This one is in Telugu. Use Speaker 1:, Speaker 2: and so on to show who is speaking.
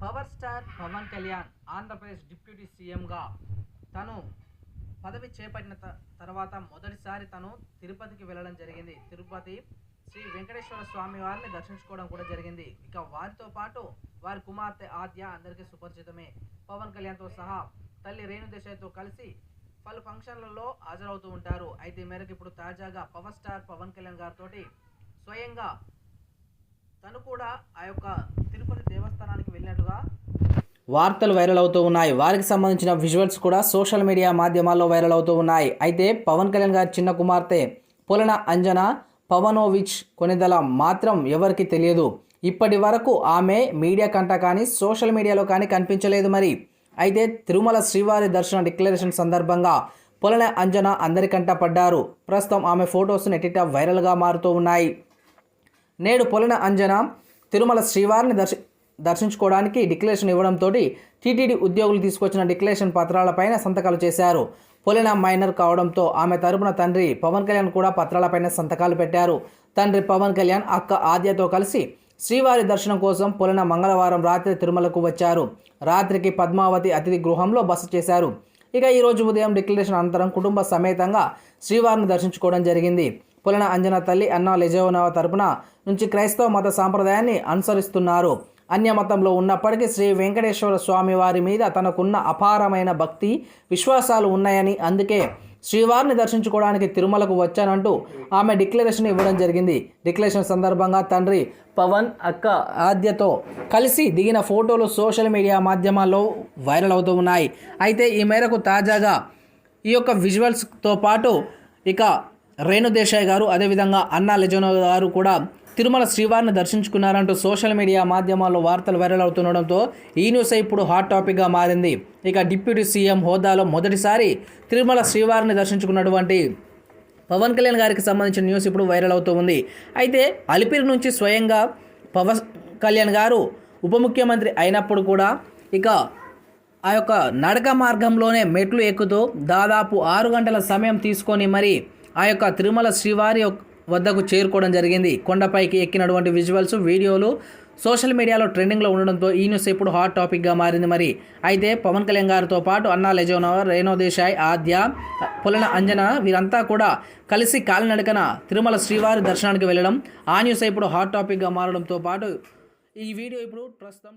Speaker 1: Power star Pawan Kalyan Andhra Pradesh deputy సీఎంగా తను పదవి చేపట్టిన త- తర్వాత మొదటిసారి తను తిరుపతికి వెళ్ళడం జరిగింది. తిరుపతి శ్రీ వెంకటేశ్వర స్వామి వారిని దర్శించుకోవడం కూడా జరిగింది. ఇక వారితో పాటు వారి కుమార్తె ఆద్య అందరికీ సుపరిచితమే. పవన్ కళ్యాణ్తో సహా తల్లి రేణు దేశాయ్తో కలిసి పలు ఫంక్షన్లలో హాజరవుతూ ఉంటారు. అయితే మేరకు ఇప్పుడు తాజాగా పవర్ స్టార్ పవన్ కళ్యాణ్ గారితో స్వయంగా తను కూడా ఆ యొక్క తిరుపతి దేవస్థానానికి వెళ్ళినట్టుగా వార్తలు వైరల్ అవుతూ ఉన్నాయి. వారికి సంబంధించిన విజువల్స్ కూడా సోషల్ మీడియా మాధ్యమాల్లో వైరల్ అవుతూ ఉన్నాయి. అయితే పవన్ కళ్యాణ్ గారి చిన్న కుమార్తె పొలన అంజన పవనోవిచ్ కొనిదల మాత్రం ఎవరికి తెలియదు. ఇప్పటి వరకు ఆమె మీడియా కంట కానీ సోషల్ మీడియాలో కానీ కనిపించలేదు మరి. అయితే తిరుమల శ్రీవారి దర్శన డిక్లరేషన్ సందర్భంగా పొలన అంజన అందరికంట పడ్డారు. ప్రస్తుతం ఆమె ఫొటోస్ నెట్టిట వైరల్గా మారుతూ ఉన్నాయి. నేడు పొలన అంజన తిరుమల శ్రీవారిని దర్శ దర్శించుకోవడానికి డిక్లరేషన్ ఇవ్వడంతో టీటీడీ ఉద్యోగులు తీసుకొచ్చిన డిక్లరేషన్ పత్రాలపైన సంతకాలు చేశారు. పొలిన మైనర్ కావడంతో ఆమె తరపున తండ్రి పవన్ కళ్యాణ్ కూడా పత్రాలపైన సంతకాలు పెట్టారు. తండ్రి పవన్ కళ్యాణ్ అక్క ఆద్యతో కలిసి శ్రీవారి దర్శనం కోసం పొలిన మంగళవారం రాత్రి తిరుమలకు వచ్చారు. రాత్రికి పద్మావతి అతిథి గృహంలో బస చేశారు. ఇక ఈరోజు ఉదయం డిక్లరేషన్ అనంతరం కుటుంబ సమేతంగా శ్రీవారిని దర్శించుకోవడం జరిగింది. పులన అంజన తల్లి అన్న లెజోనవ తరపున నుంచి క్రైస్తవ మత సాంప్రదాయాన్ని అనుసరిస్తున్నారు. అన్యమతంలో ఉన్నప్పటికీ శ్రీ వెంకటేశ్వర స్వామి వారి మీద తనకున్న అపారమైన భక్తి విశ్వాసాలు ఉన్నాయని అందుకే శ్రీవారిని దర్శించుకోవడానికి తిరుమలకు వచ్చానంటూ ఆమె డిక్లరేషన్ ఇవ్వడం జరిగింది. డిక్లరేషన్ సందర్భంగా తండ్రి పవన్ అక్క ఆద్యతో కలిసి దిగిన ఫోటోలు సోషల్ మీడియా మాధ్యమాల్లో వైరల్ అవుతూ ఉన్నాయి. అయితే ఈ మేరకు తాజాగా ఈ యొక్క విజువల్స్తో పాటు ఇక రేణుదేశాయ్ గారు అదేవిధంగా అన్నా లెజోనో గారు కూడా తిరుమల శ్రీవారిని దర్శించుకున్నారంటూ సోషల్ మీడియా మాధ్యమాల్లో వార్తలు వైరల్ అవుతుండడంతో ఈ న్యూస్ ఇప్పుడు హాట్ టాపిక్గా మారింది. ఇక డిప్యూటీ సీఎం హోదాలో మొదటిసారి తిరుమల శ్రీవారిని దర్శించుకున్నటువంటి పవన్ కళ్యాణ్ గారికి సంబంధించిన న్యూస్ ఇప్పుడు వైరల్ అవుతూ ఉంది. అయితే అలిపిరి నుంచి స్వయంగా పవన్ కళ్యాణ్ గారు ఉప ముఖ్యమంత్రి అయినప్పుడు కూడా ఇక ఆ యొక్క నడక మార్గంలోనే మెట్లు ఎక్కుతూ దాదాపు ఆరు గంటల సమయం తీసుకొని మరి ఆ యొక్క తిరుమల శ్రీవారి యొక్క- వద్దకు చేరుకోవడం జరిగింది. కొండపైకి ఎక్కినటువంటి విజువల్స్ వీడియోలు సోషల్ మీడియాలో ట్రెండింగ్లో ఉండడంతో ఈ న్యూస్ ఇప్పుడు హాట్ టాపిక్గా మారింది మరి. అయితే పవన్ కళ్యాణ్ గారితో పాటు అన్నా లెజోనవర్ రేణో దేశాయ్ ఆద్య పులన అంజన వీరంతా కూడా కలిసి కాలినడకన తిరుమల శ్రీవారి దర్శనానికి వెళ్ళడం ఆ న్యూస్ ఇప్పుడు హాట్ టాపిక్గా మారడంతో పాటు ఈ వీడియో ఇప్పుడు ప్రస్తుతం